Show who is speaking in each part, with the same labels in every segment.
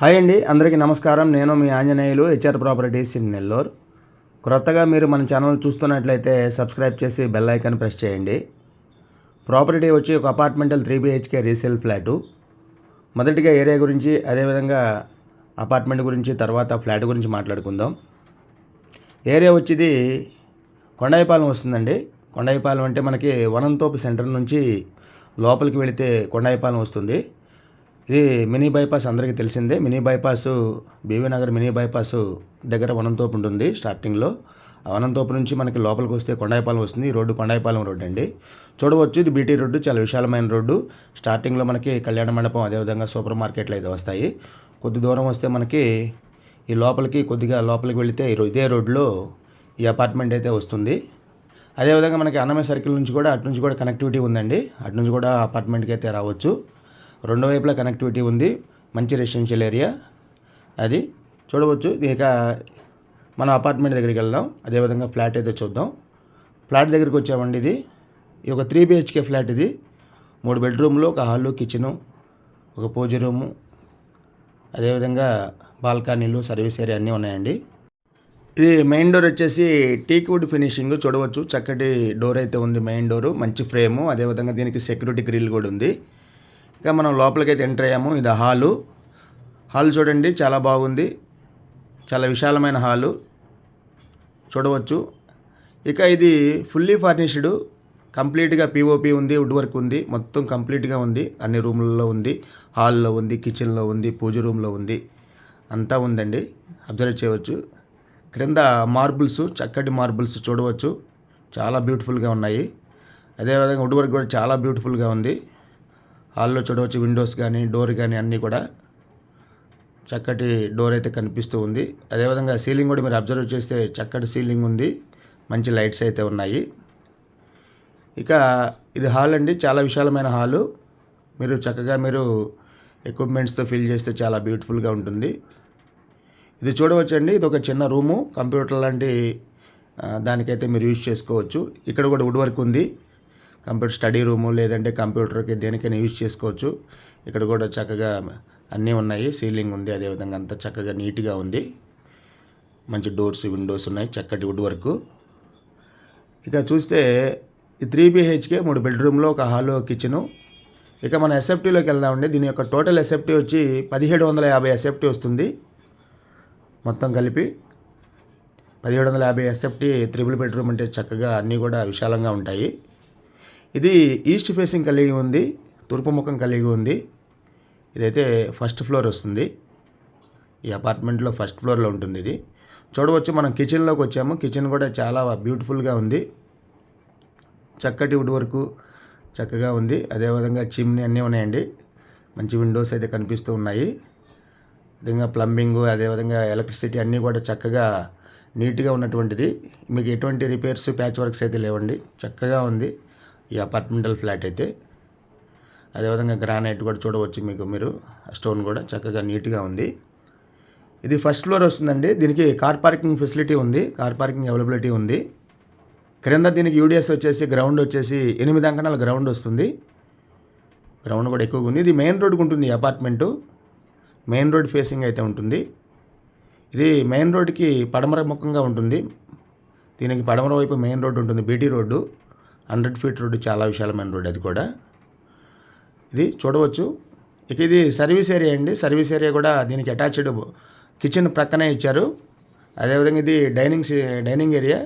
Speaker 1: Hi అండి అందరికీ నమస్కారం. నేను మీ Anjaneyulu HR properties in Nellore క్రొత్తగా మీరు మన ఛానల్ చూస్తున్నట్లయితే సబ్స్క్రైబ్ చేసి బెల్ ఐకాన్ ప్రెస్ చేయండి. ప్రాపర్టీ వచ్చి ఒక అపార్ట్మెంటల్ త్రీ బిహెచ్కే రీసేల్ ఫ్లాటు. మొదటిగా ఏరియా గురించి అదేవిధంగా అపార్ట్మెంట్ గురించి తర్వాత ఫ్లాట్ గురించి మాట్లాడుకుందాం. ఏరియా వచ్చేది కొండాయిపాలెం వస్తుందండి. కొండాయిపాలెం అంటే మనకి వనంతోపు సెంటర్ నుంచి లోపలికి వెళితే కొండాయిపాలెం వస్తుంది. ఇది మినీ బైపాస్ అందరికీ తెలిసిందే. Mini bypass BV Nagar mini bypass దగ్గర వనంతోపు ఉంటుంది స్టార్టింగ్లో. ఆ వనంతోపు నుంచి మనకి లోపలికి వస్తే కొండాయిపాలెం వస్తుంది. రోడ్డు కొండాయిపాలెం రోడ్డు అండి. చూడవచ్చు ఇది బీటీ రోడ్డు చాలా విశాలమైన రోడ్డు. స్టార్టింగ్లో మనకి కళ్యాణ మండపం అదేవిధంగా సూపర్ మార్కెట్లు అయితే వస్తాయి. కొద్ది దూరం వస్తే మనకి ఈ లోపలికి కొద్దిగా లోపలికి వెళితే ఈ రో- ఇదే రోడ్లో ఈ అపార్ట్మెంట్ అయితే వస్తుంది. అదేవిధంగా మనకి అన్నమయ్య సర్కిల్ నుంచి కూడా అటు నుంచి కూడా కనెక్టివిటీ ఉందండి. అటు నుంచి కూడా అపార్ట్మెంట్కి అయితే రావచ్చు. రెండు వైపులా కనెక్టివిటీ ఉంది. మంచి రెసిడెన్షియల్ ఏరియా అది చూడవచ్చు. ఇక మన అపార్ట్మెంట్ దగ్గరికి వెళ్దాం. అదేవిధంగా ఫ్లాట్ అయితే చూద్దాం. ఫ్లాట్ దగ్గరికి వచ్చామండి ఇది. ఇది ఒక త్రీ బిహెచ్కే ఫ్లాట్ ఇది. మూడు బెడ్రూమ్లు ఒక హాలు కిచెను ఒక పూజ రూము అదేవిధంగా బాల్కనీలు సర్వీస్ ఏరియా అన్నీ ఉన్నాయండి. ఇది మెయిన్ డోర్ వచ్చేసి టీక్ వుడ్ ఫినిషింగ్ చూడవచ్చు. చక్కటి డోర్ అయితే ఉంది మెయిన్ డోరు మంచి ఫ్రేము అదేవిధంగా దీనికి సెక్యూరిటీ గ్రిల్ కూడా ఉంది. ఇక మనం లోపలికి అయితే ఎంటర్ అయ్యాము. ఇది హాలు. హాల్ చూడండి చాలా బాగుంది. చాలా విశాలమైన హాలు. చూడవచ్చు. ఇక ఇది ఫుల్లీ ఫర్నిష్డ్ కంప్లీట్గా పిఓపి ఉంది వుడ్ వర్క్ ఉంది. మొత్తం కంప్లీట్గా ఉంది. అన్ని రూములలో ఉంది. హాల్లో ఉంది కిచెన్లో ఉంది పూజ రూమ్లో ఉంది. అంతా ఉందండి. అబ్జర్వ్ చేయవచ్చు. క్రింద మార్బుల్స్ చక్కటి మార్బుల్స్ చూడవచ్చు. చాలా బ్యూటిఫుల్గా ఉన్నాయి. అదేవిధంగా వుడ్ వర్క్ కూడా చాలా బ్యూటిఫుల్గా ఉంది. హాల్లో చూడవచ్చు విండోస్ కానీ డోర్ కానీ అన్నీ కూడా చక్కటి డోర్ అయితే కనిపిస్తూ ఉంది. అదేవిధంగా సీలింగ్ కూడా మీరు అబ్జర్వ్ చేస్తే చక్కటి సీలింగ్ ఉంది. మంచి లైట్స్ అయితే ఉన్నాయి. ఇక ఇది హాల్ అండి. చాలా విశాలమైన హాలు. మీరు చక్కగా మీరు ఎక్విప్మెంట్స్తో ఫిల్ చేస్తే చాలా బ్యూటిఫుల్గా ఉంటుంది. ఇది చూడవచ్చండి. ఇది ఒక చిన్న రూము. కంప్యూటర్ లాంటి దానికైతే మీరు యూజ్ చేసుకోవచ్చు. ఇక్కడ కూడా వుడ్ వర్క్ ఉంది. కంప్యూటర్ స్టడీ రూము లేదంటే కంప్యూటర్కి దేనికైనా యూజ్ చేసుకోవచ్చు. ఇక్కడ కూడా చక్కగా అన్నీ ఉన్నాయి. సీలింగ్ ఉంది. అదేవిధంగా అంతా చక్కగా నీట్గా ఉంది. మంచి డోర్స్ విండోస్ ఉన్నాయి. చక్కటి వుడ్ వర్క్. ఇక చూస్తే ఈ త్రీ బిహెచ్కే మూడు బెడ్రూమ్లో ఒక హాలు కిచెను. ఇక మన ఎస్ఎఫ్టీలోకి వెళ్దామండి దీని యొక్క టోటల్ ఎస్ఎఫ్టీ వచ్చి పదిహేడు వందల యాభై ఎస్ఎఫ్టీ వస్తుంది. మొత్తం కలిపి పదిహేడు వందల యాభై ఎస్ఎఫ్టీ త్రిబుల్ బెడ్రూమ్ అంటే చక్కగా అన్నీ కూడా విశాలంగా ఉంటాయి. ఇది ఈస్ట్ ఫేసింగ్ కలిగి ఉంది తూర్పు ముఖం కలిగి ఉంది. ఇదైతే ఫస్ట్ ఫ్లోర్ వస్తుంది. ఈ అపార్ట్మెంట్లో ఫస్ట్ ఫ్లోర్లో ఉంటుంది ఇది. చూడవచ్చు మనం కిచెన్లోకి వచ్చాము. కిచెన్ కూడా చాలా బ్యూటిఫుల్గా ఉంది. చక్కటి వుడ్ వర్క్ చక్కగా ఉంది. అదేవిధంగా చిమ్ని అన్నీ ఉన్నాయండి. మంచి విండోస్ అయితే కనిపిస్తూ ఉన్నాయి. విధంగా ప్లంబింగ్ అదేవిధంగా ఎలక్ట్రిసిటీ అన్నీ కూడా చక్కగా నీట్గా ఉన్నటువంటిది. మీకు ఎటువంటి రిపేర్స్ ప్యాచ్ వర్క్స్ అయితే లేవండి. చక్కగా ఉంది. ఈ అపార్ట్మెంటల్ ఫ్లాట్ అయితే. అదేవిధంగా గ్రానైట్ కూడా చూడవచ్చు మీకు మీరు. స్టోన్ కూడా చక్కగా నీట్గా ఉంది. ఇది ఫస్ట్ ఫ్లోర్ వస్తుందండి. దీనికి కార్ పార్కింగ్ ఫెసిలిటీ ఉంది. కార్ పార్కింగ్ అవైలబిలిటీ ఉంది. క్రింద దీనికి యూడిఎస్ వచ్చేసి గ్రౌండ్ వచ్చేసి ఎనిమిది అంకణాల గ్రౌండ్ వస్తుంది. గ్రౌండ్ కూడా ఎక్కువగా ఉంది. ఇది మెయిన్ రోడ్కి ఉంటుంది అపార్ట్మెంటు. మెయిన్ రోడ్ ఫేసింగ్ అయితే ఉంటుంది. ఇది మెయిన్ రోడ్కి పడమర ముఖంగా ఉంటుంది. దీనికి పడమర వైపు మెయిన్ రోడ్డు ఉంటుంది. BT road. Hundred feet road చాలా విశాలమైన రోడ్డు అది కూడా. ఇది చూడవచ్చు. ఇక ఇది సర్వీస్ ఏరియా అండి. సర్వీస్ ఏరియా కూడా దీనికి అటాచ్డ్ కిచెన్ ప్రక్కనే ఇచ్చారు. అదేవిధంగా ఇది dining dining area.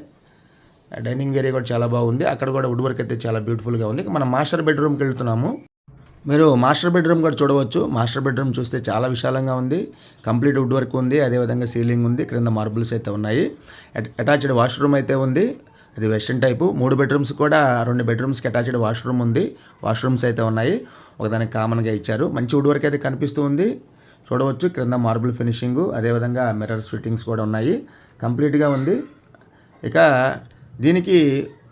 Speaker 1: Dining area కూడా చాలా బాగుంది. అక్కడ కూడా వుడ్ వర్క్ అయితే చాలా బ్యూటిఫుల్గా ఉంది. మనం మాస్టర్ బెడ్రూమ్కి వెళ్తున్నాము. మీరు మాస్టర్ బెడ్రూమ్ కూడా చూడవచ్చు. మాస్టర్ బెడ్రూమ్ చూస్తే చాలా విశాలంగా ఉంది. కంప్లీట్ వుడ్ వర్క్ ఉంది. అదేవిధంగా సీలింగ్ ఉంది. క్రింద మార్బుల్స్ అయితే ఉన్నాయి. అటాచ్డ్ వాష్రూమ్ అయితే ఉంది. అది వెస్ట్రన్ టైపు. మూడు బెడ్రూమ్స్ కూడా రెండు బెడ్రూమ్స్కి అటాచ్డ్ వాష్రూమ్ ఉంది. వాష్రూమ్స్ అయితే ఉన్నాయి. ఒకదానికి కామన్గా ఇచ్చారు. మంచి వుడ్ వర్క్ అయితే కనిపిస్తూ ఉంది. చూడవచ్చు క్రింద మార్బుల్ ఫినిషింగ్ అదేవిధంగా మిర్రర్స్ ఫిట్టింగ్స్ కూడా ఉన్నాయి. కంప్లీట్గా ఉంది. ఇక దీనికి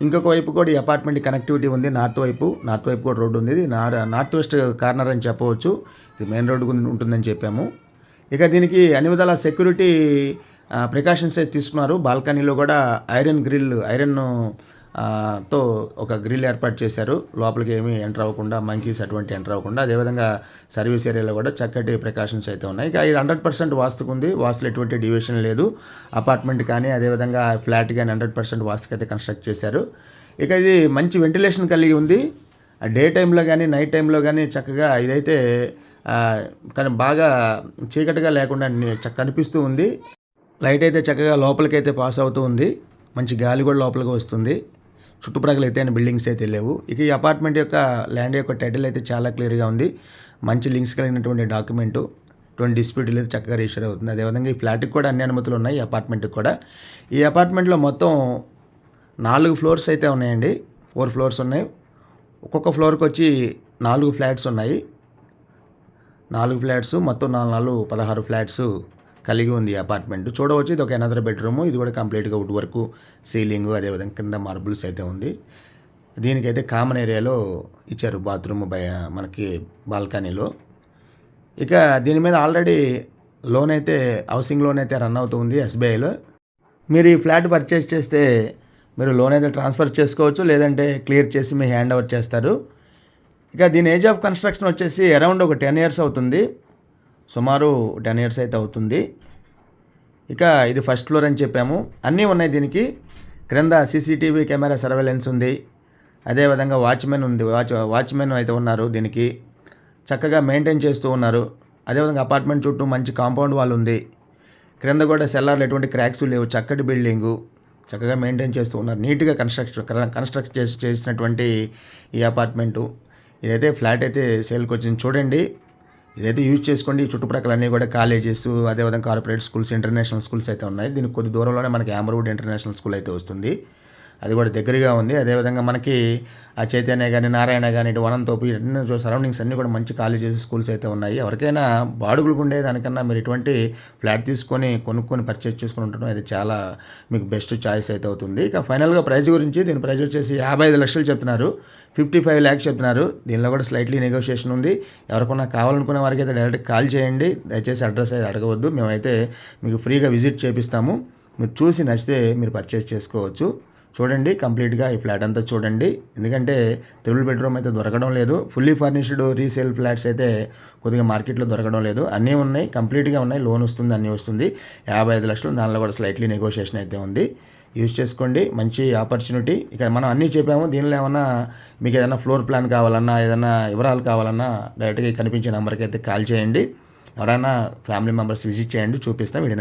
Speaker 1: ఇంకొక వైపు కూడా ఈ అపార్ట్మెంట్ కనెక్టివిటీ ఉంది నార్త్ వైపు. నార్త్ వైపు కూడా రోడ్డు ఉంది. ఇది నార్ నార్త్ వెస్ట్ కార్నర్ అని చెప్పవచ్చు. ఇది మెయిన్ రోడ్డు ఉంటుందని చెప్పాము. ఇక దీనికి అన్ని విధాల సెక్యూరిటీ ప్రికాషన్స్ అయితే తీసుకున్నారు. బాల్కనీలో కూడా ఐరన్ గ్రిల్ ఐరన్తో ఒక గ్రిల్ ఏర్పాటు చేశారు. లోపలికి ఏమీ ఎంటర్ అవ్వకుండా మంకీస్ అటువంటి ఎంటర్ అవ్వకుండా అదేవిధంగా సర్వీస్ ఏరియాలో కూడా చక్కటి ప్రికాషన్స్ అయితే ఉన్నాయి. ఇక ఇది హండ్రెడ్ పర్సెంట్ వాస్తుకు ఉంది. వాస్తులు ఎటువంటి డివిషన్ లేదు. అపార్ట్మెంట్ కానీ అదేవిధంగా ఫ్లాట్ కానీ హండ్రెడ్ పర్సెంట్ వాస్తుకి అయితే కన్స్ట్రక్ట్ చేశారు. ఇక ఇది మంచి వెంటిలేషన్ కలిగి ఉంది. డే టైంలో కానీ నైట్ టైంలో కానీ చక్కగా ఇదైతే కానీ బాగా చీకటిగా లేకుండా చక్క కనిపిస్తూ ఉంది. లైట్ అయితే చక్కగా లోపలికైతే పాస్ అవుతూ ఉంది. మంచి గాలి కూడా లోపలికి వస్తుంది. చుట్టుప్రక్కల ఎత్తైన బిల్డింగ్స్ అయితే లేవు. ఇక ఈ అపార్ట్మెంట్ యొక్క ల్యాండ్ యొక్క టైటిల్ అయితే చాలా క్లియర్గా ఉంది. మంచి లింక్స్ కలిగినటువంటి డాక్యుమెంటు. ఇటువంటి డిస్ప్యూట్ అయితే చక్కగా రిజిస్టర్ అవుతుంది. అదేవిధంగా ఈ ఫ్లాట్కి కూడా అన్ని అనుమతులు ఉన్నాయి. ఈ అపార్ట్మెంట్కి కూడా. ఈ అపార్ట్మెంట్లో మొత్తం నాలుగు ఫ్లోర్స్ అయితే ఉన్నాయండి. ఫోర్ ఫ్లోర్స్ ఉన్నాయి. ఒక్కొక్క ఫ్లోర్కి వచ్చి నాలుగు ఫ్లాట్స్ ఉన్నాయి. నాలుగు ఫ్లాట్స్ మొత్తం నాలుగు నాలుగు పదహారు ఫ్లాట్స్ కలిగి ఉంది అపార్ట్మెంట్ చూడవచ్చు ఇది ఒక ఎనదర్ బెడ్రూమ్ ఇది కూడా కంప్లీట్గా వుడ్ వర్క్ సీలింగ్ అదేవిధంగా కింద మార్బుల్స్ అయితే ఉంది. దీనికైతే కామన్ ఏరియాలో ఇచ్చారు బాత్రూమ్ బయ మనకి బాల్కనీలో ఇక దీని మీద ఆల్రెడీ లోన్ అయితే హౌసింగ్ లోన్ అయితే రన్ అవుతుంది ఎస్బీఐలో మీరు ఈ ఫ్లాట్ పర్చేస్ చేస్తే మీరు లోన్ అయితే ట్రాన్స్ఫర్ చేసుకోవచ్చు లేదంటే క్లియర్ చేసి మీ హ్యాండ్ ఓవర్ చేస్తారు. ఇక దీని ఏజ్ ఆఫ్ కన్స్ట్రక్షన్ వచ్చేసి అరౌండ్ ఒక టెన్ ఇయర్స్ అవుతుంది. సుమారు టెన్ ఇయర్స్ అయితే అవుతుంది. ఇక ఇది ఫస్ట్ ఫ్లోర్ అని చెప్పాము. అన్నీ ఉన్నాయి దీనికి. క్రింద సీసీటీవీ కెమెరా సర్వేలెన్స్ ఉంది. అదేవిధంగా వాచ్మెన్ ఉంది. వాచ్ వాచ్మెన్ అయితే ఉన్నారు దీనికి. చక్కగా మెయింటైన్ చేస్తూ ఉన్నారు. అదేవిధంగా అపార్ట్మెంట్ చుట్టూ మంచి కాంపౌండ్ వాల్ ఉంది. క్రింద కూడా సెల్లార్లు ఎటువంటి క్రాక్స్ లేవు. చక్కటి బిల్డింగు. చక్కగా మెయింటైన్ చేస్తూ ఉన్నారు. నీట్గా కన్స్ట్రక్షన్ కన్స్ట్రక్ట్ చేసి చేసినటువంటి ఈ అపార్ట్మెంటు. ఇదైతే ఫ్లాట్ అయితే సేల్కి వచ్చింది చూడండి. ఇదైతే యూజ్ చేసుకోండి. ఈ అన్నీ కూడా కాలేజెస్ అదేవిధంగా కార్పొరేట్ స్కూల్స్ ఇంటర్నేషనల్ స్కూల్స్ అయితే ఉన్నాయి. దీనికి కొద్ది దూరంలోనే మనకి ఆమరవుడ్ ఇంటర్నేషనల్ స్కూల్ అయితే వస్తుంది. అది కూడా దగ్గరగా ఉంది. అదేవిధంగా మనకి ఆ చైతన్య కానీ నారాయణ కానీ ఇటు వనంతోపు అన్ని సరౌండింగ్స్ అన్నీ కూడా మంచి కాలేజెస్ స్కూల్స్ అయితే ఉన్నాయి. ఎవరికైనా బాడుగులకు ఉండే దానికన్నా మీరు ఇటువంటి ఫ్లాట్ తీసుకొని కొనుక్కొని పర్చేస్ చేసుకుని ఉండడం అది చాలా మీకు బెస్ట్ చాయిస్ అయితే అవుతుంది. ఇక ఫైనల్గా ప్రైజ్ గురించి దీని ప్రైజ్ వచ్చేసి యాభై ఐదు లక్షలు చెప్తున్నారు. ఫిఫ్టీ ఫైవ్ ల్యాక్స్ చెప్తున్నారు. దీనిలో కూడా స్లైట్లీ నెగోషియేషన్ ఉంది. ఎవరికైనా కావాలనుకునే వారికి అయితే డైరెక్ట్ కాల్ చేయండి. దయచేసి అడ్రస్ అయితే అడగవద్దు. మేమైతే మీకు ఫ్రీగా విజిట్ చేపిస్తాము. మీరు చూసి నచ్చితే మీరు పర్చేస్ చేసుకోవచ్చు. చూడండి కంప్లీట్గా ఈ ఫ్లాట్ అంతా చూడండి. ఎందుకంటే త్రిబుల్ బెడ్రూమ్ అయితే దొరకడం లేదు. ఫుల్లీ ఫర్నిష్డ్ రీసేల్ ఫ్లాట్స్ అయితే కొద్దిగా మార్కెట్లో దొరకడం లేదు. అన్నీ ఉన్నాయి కంప్లీట్గా ఉన్నాయి. లోన్ వస్తుంది అన్నీ వస్తుంది. యాభై ఐదు లక్షలు దానిలో కూడా స్లైట్లీ నెగోషియేషన్ అయితే ఉంది. యూజ్ చేసుకోండి మంచి ఆపర్చునిటీ ఇక మనం అన్నీ చెప్పాము దీనిలో ఏమన్నా మీకు ఏదైనా ఫ్లోర్ ప్లాన్ కావాలన్నా ఏదైనా వివరాలు కావాలన్నా డైరెక్ట్గా కనిపించే నెంబర్కి అయితే కాల్ చేయండి. ఎవరైనా ఫ్యామిలీ మెంబర్స్ విజిట్ చేయండి చూపిస్తాం వీడియో